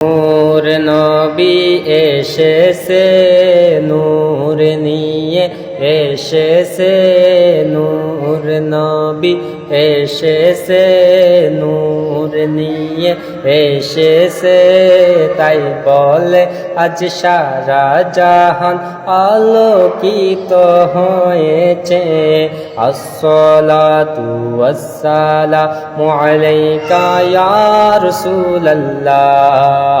নূর নবী এসেছে নূর নিয়ে এসেছে নূর নবী এসেছে নূর নিয়ে এসেছে। তাই বলে আজ সারা জাহান আলোকিত হয়েছে। তু ওয়াসসালামু আলাইকা ইয়া রাসূলুল্লাহ।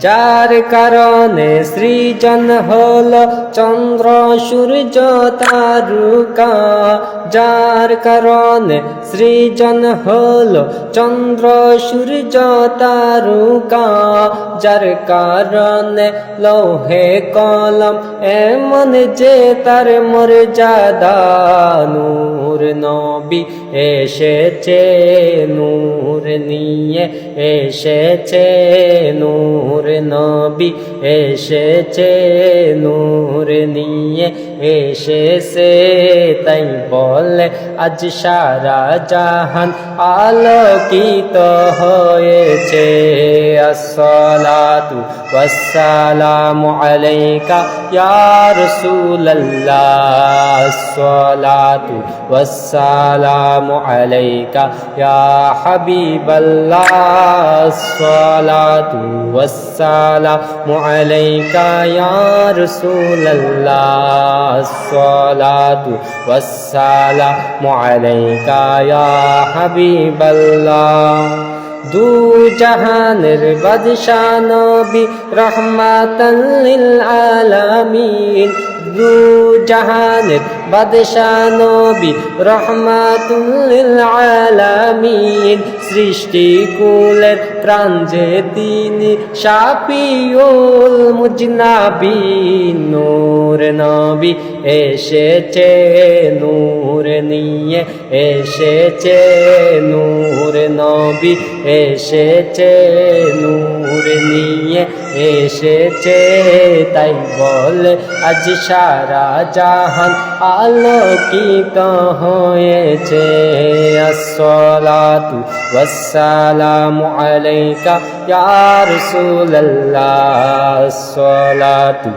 যার কারণে সৃজন হল চন্দ্র, সূর্য, তারকা। যার কারণে সৃজন হল চন্দ্র, সূর্য, তারকা। যার কারণে লৌহে কলম এমন যে তার মর্যাদা, নূর নবী এসেছে, নূর নিয়ে এসেছে, নূর নবী এসেছে নূর নিয়ে এসেছে, তাই বলে, আজ সারা জাহান আলোকিত হয়েছে। আসসালাতু ওয়াসসালামু আলাইকা ইয়া রাসূলুল্লাহ। আসসালাতু ওয়াসসালামু আলাইকা ইয়া হাবিবাল্লাহ। আসসালাতু ওয়াসসালামু আলাইকা ইয়া রাসূলুল্লাহ। আসসালাতু ওয়াসসালামু আলাইকা ইয়া হাবিবাল্লাহ দু জাহানের বাদশা নবী রহমাতাল লিল আলামিন দু জাহানের বাদশা নবী রহমাতুল আলামিন। সৃষ্টি কুলের প্রাণ যে তিনি শাপিউল মুজনাবিন। নূর নবী এসেছে, নূর নিয়ে এসেছে, নূর নবী এসেছে, নূর এসেছে, তাই বলে আজ সারা জাহান আলোকিত হয়েছে। আসলাতু ওয়াসালামু আলাইকা ইয়া রাসূলুল্লাহ। আসলাতু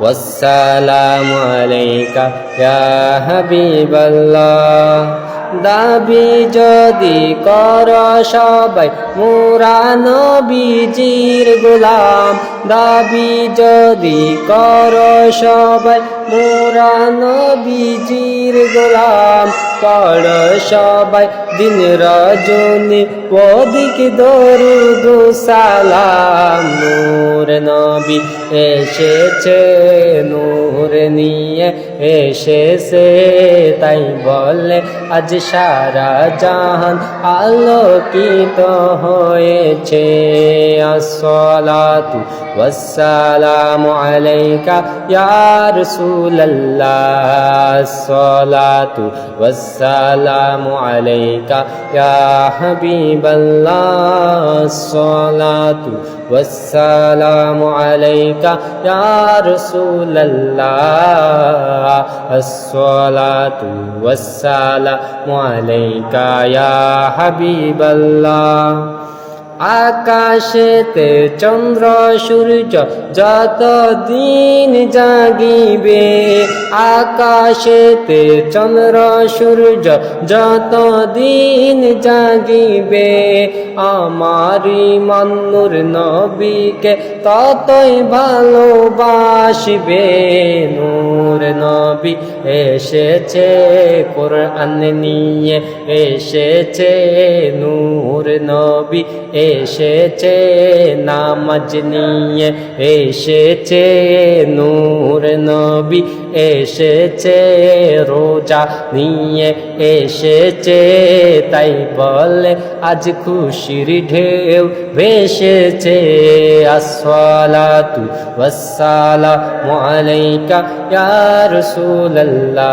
ওয়াসালামু আলাইকা ইয়া হাবিবাল্লাহ। দাবি যদি কর সবাই, মোরা বিজির গোলাম। দাবি যদি কর সবাই, মোরা বিজির গোলাম। কর সবাই দিন রজনী, ওদিক দরুদ সালাম। নূর নবী এসেছে, নূর নিয়ে এসেছে, তাই বলে আজ সারা জাহান আলোকিত হয়েছে। আসসালাতু ওয়াসসালামু আলাইকা ইয়া রাসূলুল্লাহ। আসসালাতু ওয়াসসালামু আলাইকা। ইয়া হাবিবাল্লাহ আসসালাতু ওয়াসসালামু আলাইকা ইয়া রাসূলুল্লাহ আসসালাতু ওয়াসসালামু আলাইকা ইয়া হাবিবাল্লাহ আকাশেতে চন্দ্র, সূর্য যত দিন জাগিবে, আকাশেতে চন্দ্র, সূর্য যত দিন জাগিবে আমারি মন্নুর নবীকে ততই ভালোবাসবে। নূর নবী এসেছে কোরআন নিয়ে, এসেছে নূর নবী এসেছে নামাজ নিয়ে এসেছে নূর নবী। এসেছে রোজা নিয়ে, এসেছে তাই বলে আজ খুশির ঢেউ ভেসেছে। আসসালাতু ওয়াসসালামু আলাইকা ইয়া রাসূলুল্লাহ।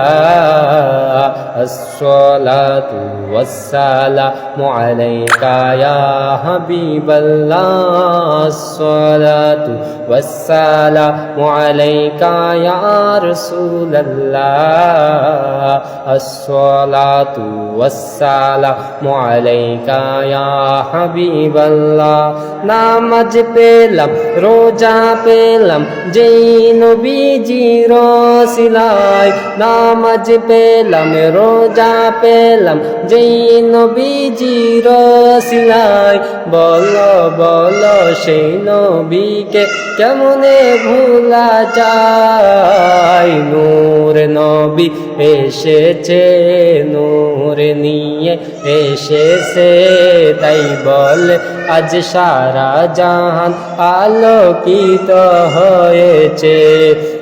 আসসালাতু ওয়াসসালামু আলাইকা ইয়া হাবিবাল্লাহ। আসসালাতু ওয়াসসালামু আলাইকা ইয়া রাসূল رسول الله الصلاة والسلام عليك يا حبيب الله নামাজ পেলাম রোজা পেলাম যেই নবীজি রসিলায় নামাজ পেলাম রোজা পেলাম যেই নবীজি রসিলায় বলো বলো সেই নবীকে কেমনে ভুলা যায় নূর নবী এসেছে নূর নিয়ে এসেছে তাই বল আজ সারা জাহান আলোকিত হয়েছে।